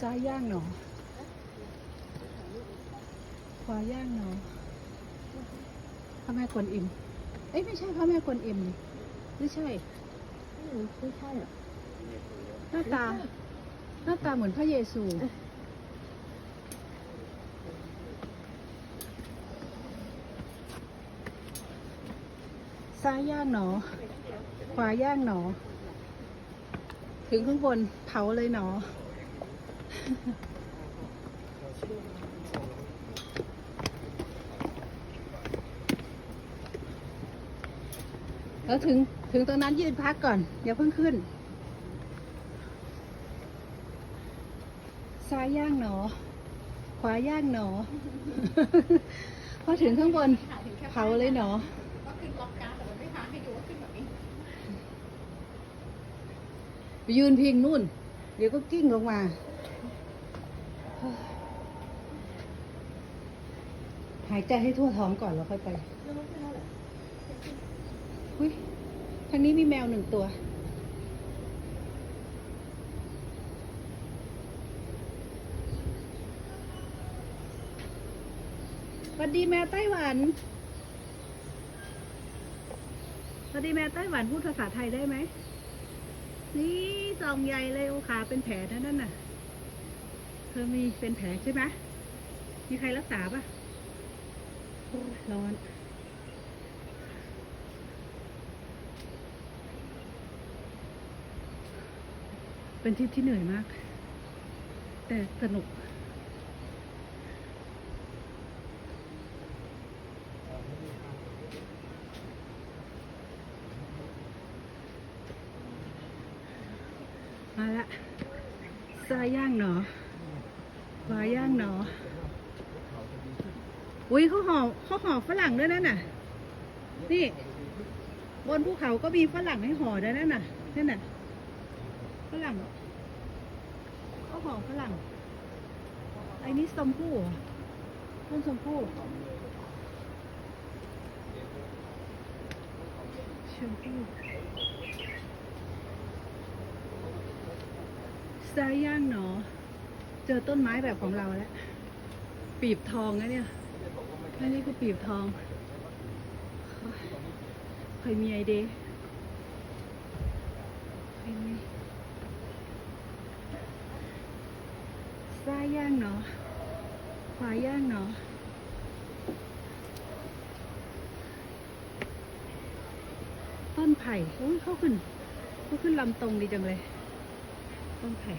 ซ้ายย่างหนอ ขวาย่างหนอพระแม่กวนอิม เอ้ยไม่ใช่พระแม่กวนอิมนี่ไม่ใช่ ไม่ใช่หรอหน้าตา หน้าตาเหมือนพระเยซู ซ้ายย่างหนอ ขวาย่างหนอ ถึงข้างบนเผาเลยหนอ แล้วถึงถึงตรงนั้นยืนพักก่อน อย่าเพิ่งขึ้น ซ้ายย่างหนอ ขวาย่างหนอ พอถึงข้างบนเผาเลยหนอก็คือล็อกการแต่มันไม่พาให้ดูว่าขึ้นแบบนี้ไปยืนพิงนู่น เดี๋ยวก็กิ้งลงมา หายใจให้ทั่วท้องก่อนแล้วค่อยไปแล้วมันขึ้นเท่าไหร่อุ้ยทางนี้มีแมวหนึ่งตัว สวัสดีแมวไต้หวัน สวัสดีแมวไต้หวันพูดภาษาไทยได้ไหม นี่ซองใหญ่เลยโอขาเป็นแผลนะนั่นน่ะเธอมีเป็นแผลใช่ไหมมีใครรักษาปะร้อน เป็นทริปที่เหนื่อยมาก แต่สนุก มาละซายย่างหนอข วาย่างหนอ อุ้ยเขาห่อเขาห่อฝรั่งด้วยนั่นน่ะ นี่ บนภูเขาก็มีฝรั่งให้ห่อด้วยนั่นน่ะนั่นน่ะฝรั่งเขาห่อฝรั่งไอ้นี่ชมพู่ต้นชมพู่ชมพู่สายย่างหนอ เจอต้นไม้แบบของเราแล้ว ปีบทองนะเนี่ยอันนี้คือปีบทองเคยมีไอเดียเคยมีซ้ายย่างเนาะขวาย่างเนาะต้นไผ่โอ้ยเขาขึ้นเขาขึ้นลำตรงดีจังเลย ต้นไผ่